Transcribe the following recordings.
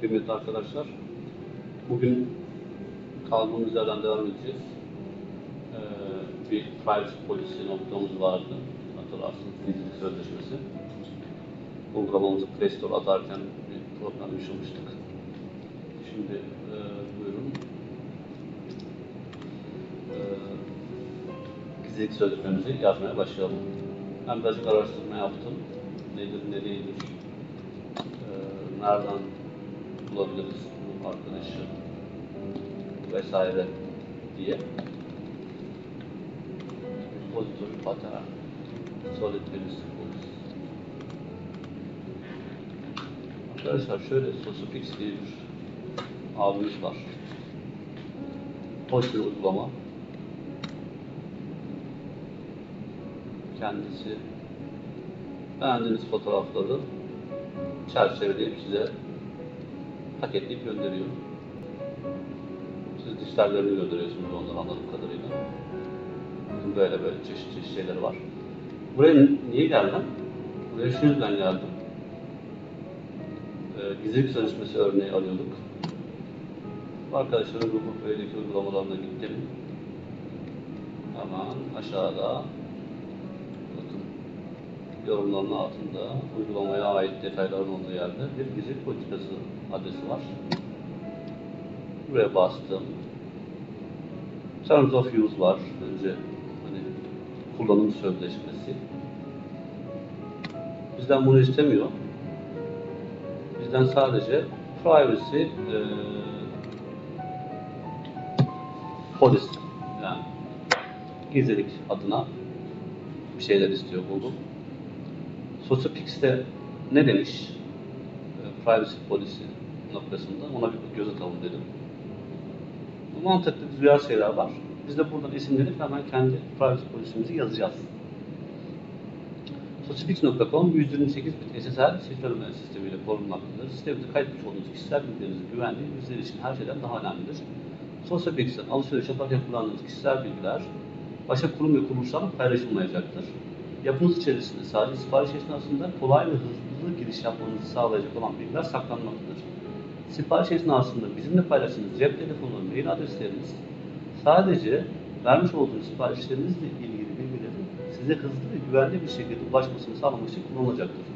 Kıymetli arkadaşlar, bugün kaldığımız yerden devam edeceğiz. Ee, bir privacy policy noktamız vardı. Hatırlarsınız, gizlilik sözleşmesi. Uygulamamızı Play Store atarken bir problem yaşamıştık. Şimdi e, buyurun. E, gizlilik sözleşmemizi yazmaya başlayalım. Ben birazcık araştırma yaptım. Nedir, ne değildir, e, nereden bulabiliriz bu arkadaşı vesaire diye. Repository pattern, solid principles. Arkadaşlar şöyle Sosofix diye bir abimiz var. Hoş bir uygulama. Kendisi beğendiğiniz fotoğrafları çerçeveleyip size paketleyip gönderiyor. Siz dijitallerini gönderiyorsunuz onları anladığım kadarıyla. Bakın Böyle böyle çeşit çeşit şeyleri var. Buraya niye geldim? Buraya şu yüzden geldim. Ee, gizlilik sözleşmesi örneği alıyorduk. Arkadaşların Google Play'deki uygulamalarına gittim. Hemen aşağıda yorumların altında uygulamaya ait detayların olduğu yerde bir gizlilik politikası adresi var. Buraya bastım. Terms of Use var. Önce hani kullanım sözleşmesi. Bizden bunu istemiyor. Bizden sadece privacy eee policy yani gizlilik adına bir şeyler istiyor Google. Sociopix'te ne demiş? E, Privacy policy noktasında ona bir göz atalım dedim. Mantıklı güzel şeyler var. Biz de buradan esinlenip hemen kendi privacy polisimizi yazacağız. Sociopix.com 128 bit SSL şifreleme sistemiyle korunmaktadır. Sistemde kaydetmiş olduğunuz kişisel bilgilerinizi güvenliği bizler için her şeyden daha önemlidir. Sociopix'ten alışveriş yaparken kullandığınız kişisel bilgiler başka kurum ve kuruluşlarla paylaşılmayacaktır. Yapınız içerisinde sadece sipariş esnasında kolay ve hızlı giriş yapmanızı sağlayacak olan bilgiler saklanmaktadır. Sipariş esnasında bizimle paylaştığınız cep telefonu mail adresleriniz sadece vermiş olduğunuz siparişlerinizle ilgili bilgilerin size hızlı ve güvenli bir şekilde ulaşmasını sağlamak için kullanılacaktır.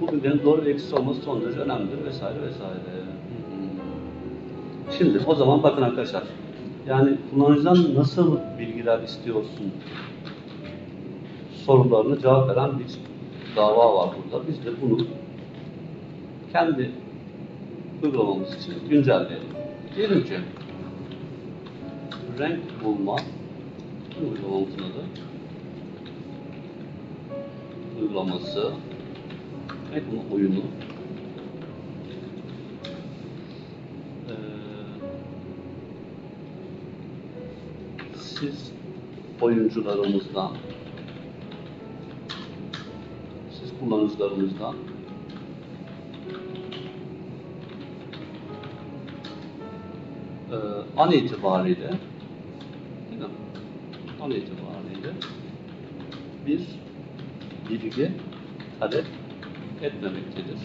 Bu bilgilerin doğru ve eksiksiz olması son derece önemlidir vesaire vesaire. Şimdi o zaman bakın arkadaşlar. Yani kullanıcıdan nasıl bilgiler istiyorsun sorularına cevap veren bir dava var burada. Biz de bunu kendi uygulamamız için güncelleyelim. Diyelim ki renk bulma bu uygulamamızın adı uygulaması renk bulma oyunu Ee, siz oyuncularımızdan siz kullanıcılarımızdan e, an itibariyle değil mi? An itibariyle bir bilgi talep etmemektedir.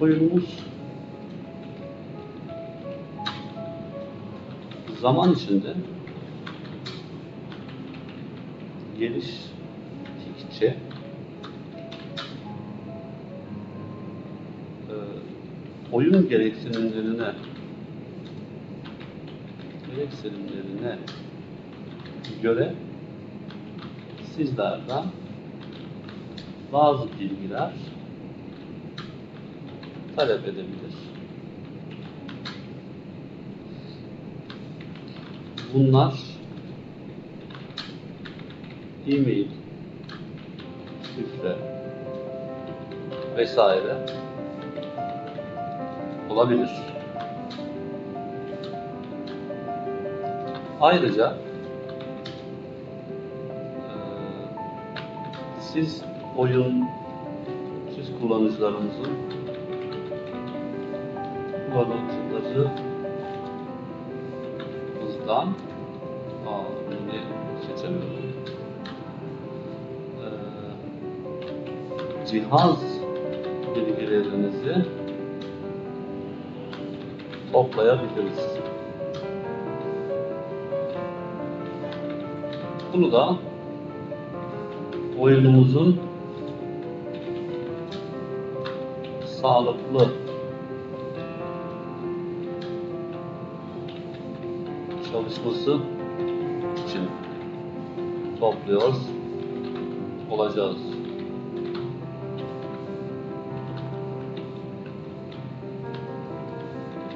Oyunumuz zaman içinde geliştikçe e, oyun gereksinimlerine gereksinimlerine göre sizlerden bazı bilgiler talep edebilir. Bunlar e-mail, şifre vesaire. Olabilir. Ayrıca eee, siz oyun, siz kullanıcılarımızın kullanıcılarımızdan cihaz bilgilerinizi toplayabiliriz. Bunu da oyunumuzun sağlıklı çalışması için topluyoruz olacağız.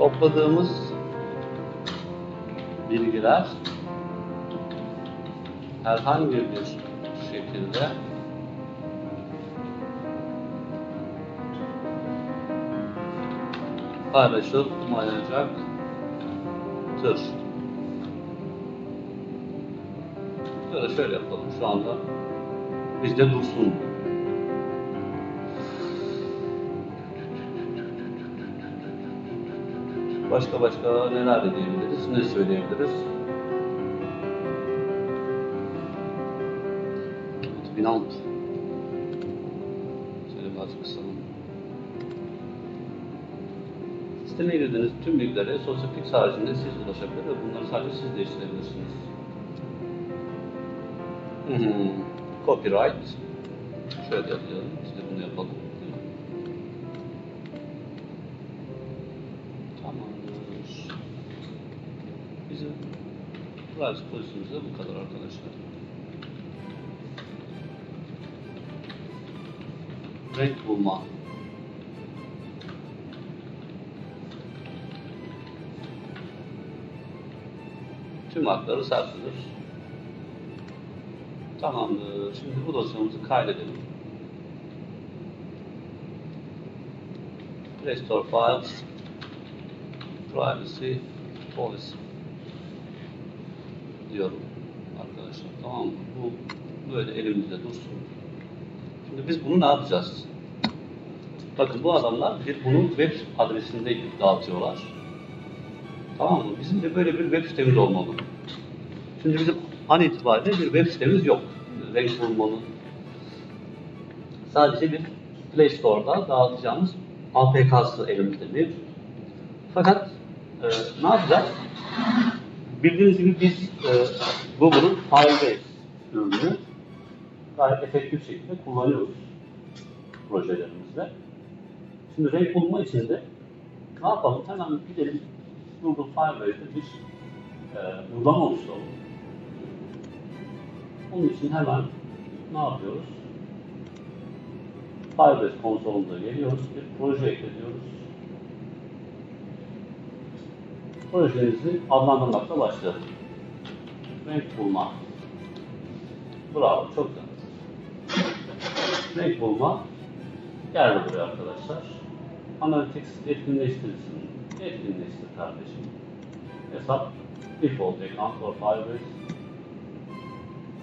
Topladığımız bilgiler herhangi bir şekilde paylaşılmayacaktır. Böyle şöyle yapalım şu anda. Bizde dursun. Başka başka neler de diyebiliriz, ne söyleyebiliriz? Evet, Binant. Şöyle biraz kısalım. Sisteme girdiğiniz tüm bilgilere Sosyofix haricinde siz ulaşabilir ve bunları sadece siz değiştirebilirsiniz. Hı. Copyright. Şöyle yazalım. İşte bunu yapalım. Bizim privacy policy'miz de bu kadar arkadaşlar. Renk bulma. Tüm hakları sarsılır. Tamamdır. Şimdi bu dosyamızı kaydedelim. Restore files. Privacy policy. Diyorum arkadaşlar. Tamam mı? Bu böyle elimizde dursun. Şimdi biz bunu ne yapacağız? Bakın bu adamlar bir bunu web adresinde dağıtıyorlar. Tamam mı? Bizim de böyle bir web sitemiz olmalı. Şimdi bizim an itibariyle bir web sitemiz yok. Renk bulmanın. Sadece bir Play Store'da dağıtacağımız APK'sı elimizde bir. Fakat e, ne yapacağız? Bildiğiniz gibi biz e, Google'un Firebase ürününü gayet efektif şekilde kullanıyoruz projelerimizde. Şimdi renk bulma için de ne yapalım? Hemen gidelim Google Firebase'de bir e, uygulama oluşturalım. Onun için hemen ne yapıyoruz? Firebase konsolunda geliyoruz, bir proje eklediyoruz. Projenizi adlandırmakla başlayalım. Renk bulma. Bravo, çok güzel. Renk bulma. Geldi buraya arkadaşlar. Analytics etkinleştirilsin. Etkinleştir kardeşim. Hesap default account for Firebase.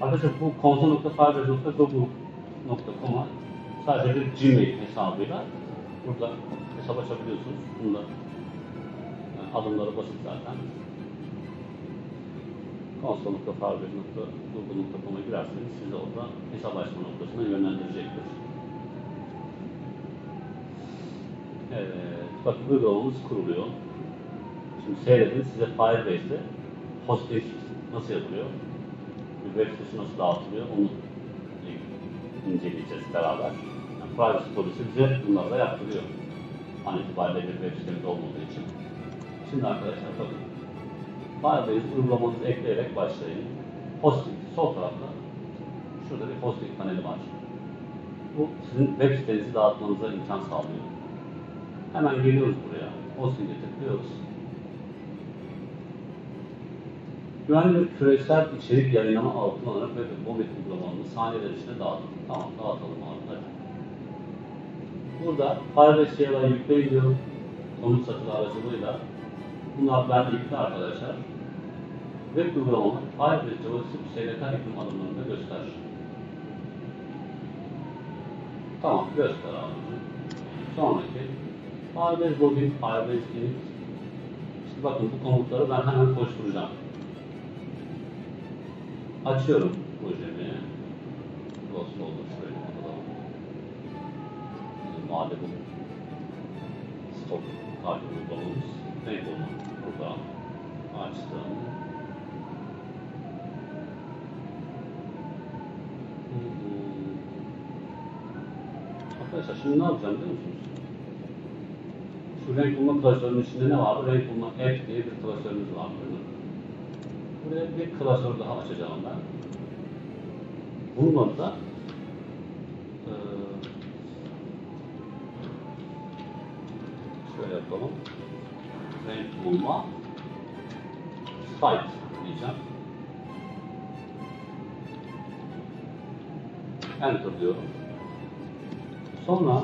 Arkadaşlar bu console.firebase.google.com'a sadece bir Gmail hesabıyla burada hesap açabiliyorsunuz. Bunda yani adımları basit zaten. console.firebase.google.com'a girerseniz sizi orada hesap açma noktasına yönlendirecektir. Evet, bakın uygulamamız kuruluyor. Şimdi seyredin size Firebase'de hosting nasıl yapılıyor, bir web sitesi nasıl dağıtılıyor onu inceleyeceğiz beraber. Yani privacy policy bize bunları da yaptırıyor. An itibariyle bir web sitemiz olmadığı için. Şimdi arkadaşlar bakın. Firebase uygulamanızı ekleyerek başlayın. Hosting sol tarafta şurada bir hosting paneli var. Bu sizin web sitenizi dağıtmanıza imkan sağlıyor. Hemen geliyoruz buraya. Hosting'e tıklıyoruz. Güvenli küresel içerik yayınlama kullanarak web ve mobil uygulamalarını saniyeler içinde dağıtın. Tamam dağıtalım. Hadi. Burada Firebase CLI yükleyin diyor. Komut satılı aracılığıyla. Bunlar ben yükle arkadaşlar. Web uygulama Firebase JavaScript SDK yıkım adımlarını göster. Tamam göster abi. Sonraki Firebase login, Firebase init. İşte bakın bu komutları ben hemen koşturacağım. Açıyorum projemi. Close folder şöyle kapatalım. vade bu. Stop uygulamamız. Renk olma. Burada açtım. Arkadaşlar şimdi ne yapacağım biliyor musunuz? Şu renk bulma klasörünün içinde ne var? Renk bulma app diye bir klasörümüz var. Buraya bir klasör daha açacağım ben. Bunun adı da yapalım. Renk bulma site diyeceğim. Enter diyorum. Sonra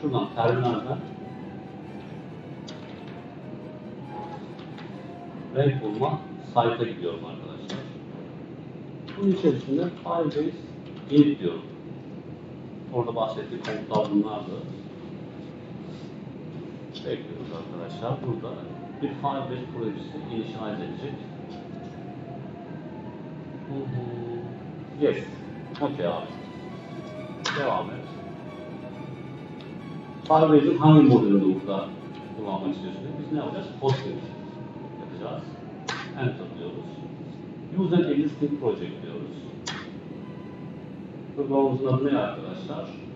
şuradan terminalden renk bulma site'a gidiyorum arkadaşlar. Bunun içerisinde Firebase init diyorum. Orada bahsettiğim komutlar bunlardı. Bekliyoruz arkadaşlar. Burada bir Firebase projesi. Hı hı. Yes. Okey abi. Devam et. Firebase'in hangi modülünü burada kullanmak istiyorsunuz? Biz ne yapacağız? Hosting yapacağız. Enter diyoruz. Use an existing project diyoruz. Programımızın adı ne arkadaşlar?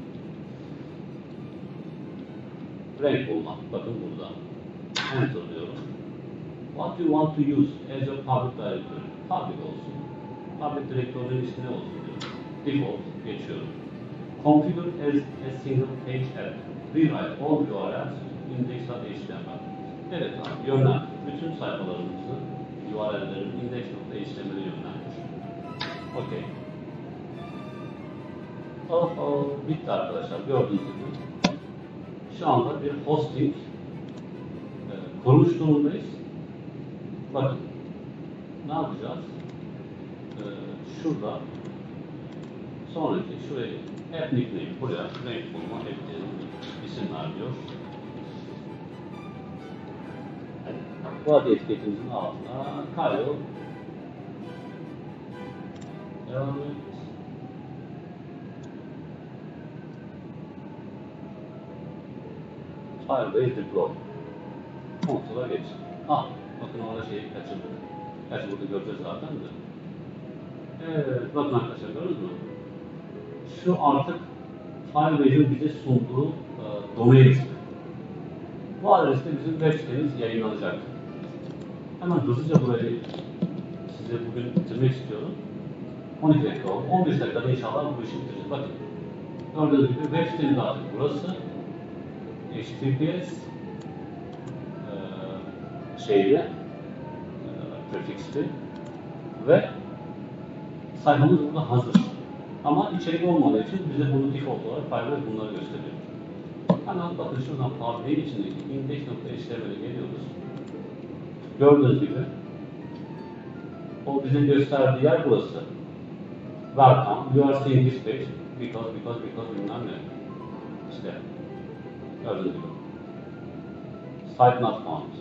Renk bulmak. Bakın burada. Enter diyorum. What you want to use as your public directory? Public olsun. Public directory'nin ismi ne olsun diyorum. Default geçiyorum. Configure as a single page app. Rewrite all URLs index.html. Evet abi yönlendir. Bütün sayfalarımızı URL'lerin index.html'e yönlendir. Okey. Oh, oh, bitti arkadaşlar. Gördüğünüz gibi. Şu anda bir hosting e, kurmuş durumdayız. Bakın. Ne yapacağız? E, şurada sonraki şuraya app nickname buraya renk bulma app diyelim. isim veriyor. Bu adı etiketimizin altına kaydol. Devam et. Firebase deploy. Kontrola geç. Ah, bakın orada şeyi kaçırdık. Gerçi burada göreceğiz zaten de. Evet, bakın arkadaşlar gördünüz mü? Şu artık Firebase'in bize sunduğu e, domain ismi. Bu adreste bizim web sitemiz yayınlanacak. Hemen hızlıca burayı size bugün bitirmek istiyorum. 12 dakika oldu. 15 dakikada inşallah bu işi bitireceğiz. Bakın. Gördüğünüz gibi web sitemiz artık burası. HTTPS e, şeyle prefixli ve sayfamız burada hazır. Ama içerik olmadığı için bize bunu default olarak Firebase bunları gösteriyor. Hemen bakın şuradan Firebase içindeki index.html'e geliyoruz. Gördüğünüz gibi o bize gösterdiği yer burası. Welcome, you are seeing this page because, because, because bilmem ne. İşte gördüğünüz gibi. Site not found.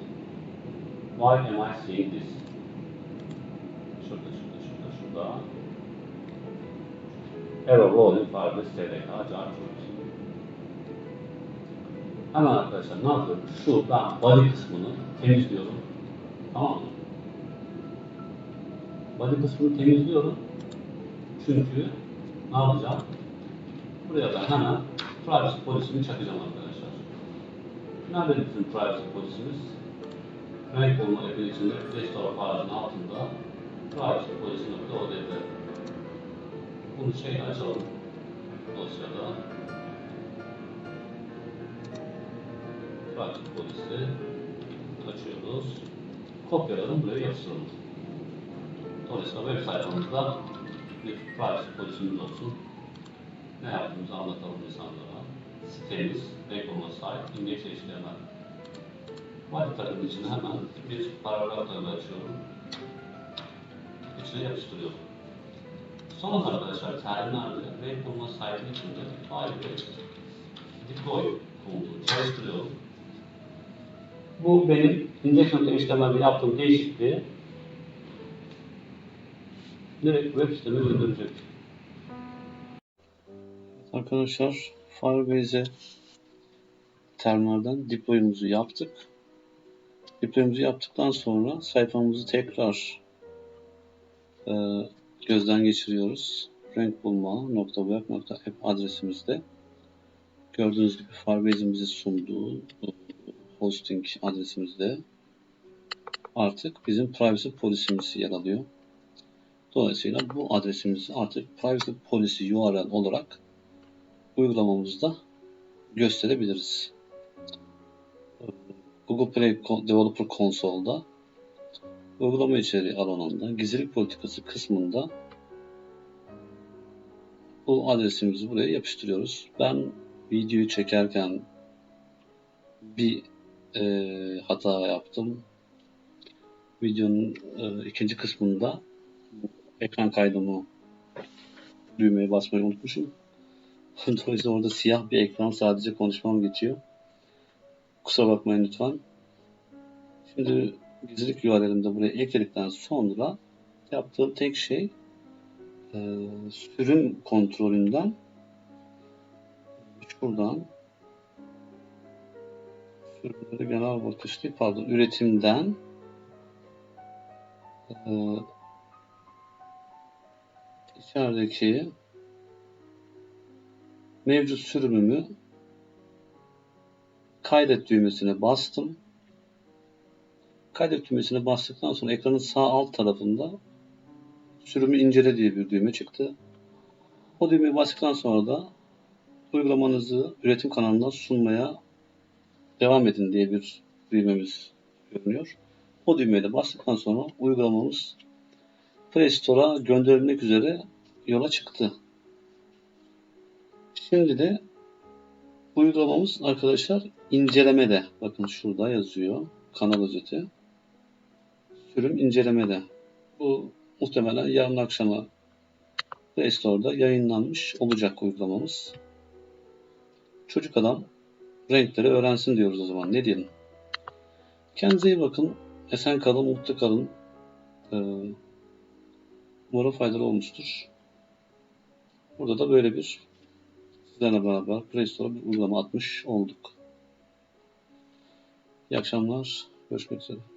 Why am I seeing this? Şurada, şurada, şurada, şurada. Error loading Firebase SDK car Hemen arkadaşlar ne yapıyorum? Şu ben body kısmını temizliyorum. Tamam mı? Body kısmını temizliyorum. Çünkü ne yapacağım? Buraya ben hemen privacy polisini çakacağım arkadaşlar. Nerede bizim privacy polisimiz? Renk içinde Play Store aracının altında privacy odaya bunu şey açalım dosyada. Privacy polisi açıyoruz. Kopyalayalım buraya yapıştıralım. Dolayısıyla web sayfamızda bir privacy polisimiz olsun. Ne yaptığımızı anlatalım insanlara. Sitemiz, Rekorma site, index.html. Body tagının içine hemen bir paragraf tağı açıyorum. İçine yapıştırıyorum. Son arkadaşlar terminalde Rekorma site'in içinde Firebase deploy komutunu çalıştırıyorum. Bu benim index.html'de yaptığım değişikliği direkt web siteme gönderecek. Arkadaşlar Firebase'e terminalden deploy'umuzu yaptık. Deploy'umuzu yaptıktan sonra sayfamızı tekrar e, gözden geçiriyoruz. Renk bulma .web.app adresimizde gördüğünüz gibi Firebase'in bize sunduğu hosting adresimizde artık bizim privacy policimiz yer alıyor. Dolayısıyla bu adresimizi artık privacy policy URL olarak uygulamamızda gösterebiliriz. Google Play Developer Console'da uygulama içeriği alanında gizlilik politikası kısmında bu adresimizi buraya yapıştırıyoruz. Ben videoyu çekerken bir e, hata yaptım. Videonun e, ikinci kısmında ekran kaydımı düğmeye basmayı unutmuşum. Dolayısıyla orada siyah bir ekran sadece konuşmam geçiyor. Kusura bakmayın lütfen. Şimdi gizlilik URL'imi de buraya ekledikten sonra yaptığım tek şey e, sürüm kontrolünden şuradan sürümleri genel bakış değil pardon üretimden e, içerideki mevcut sürümümü kaydet düğmesine bastım. Kaydet düğmesine bastıktan sonra ekranın sağ alt tarafında sürümü incele diye bir düğme çıktı. O düğmeye bastıktan sonra da uygulamanızı üretim kanalına sunmaya devam edin diye bir düğmemiz görünüyor. O düğmeye de bastıktan sonra uygulamamız Play Store'a gönderilmek üzere yola çıktı. Şimdi de uygulamamız arkadaşlar incelemede. Bakın şurada yazıyor. Kanal özeti. Sürüm incelemede. Bu muhtemelen yarın akşama Play Store'da yayınlanmış olacak uygulamamız. Çocuk adam renkleri öğrensin diyoruz o zaman. Ne diyelim? Kendinize iyi bakın. Esen kalın, mutlu kalın. Ee, umarım faydalı olmuştur. Burada da böyle bir sizlerle beraber Play Store'a bir uygulama atmış olduk. İyi akşamlar. Görüşmek üzere.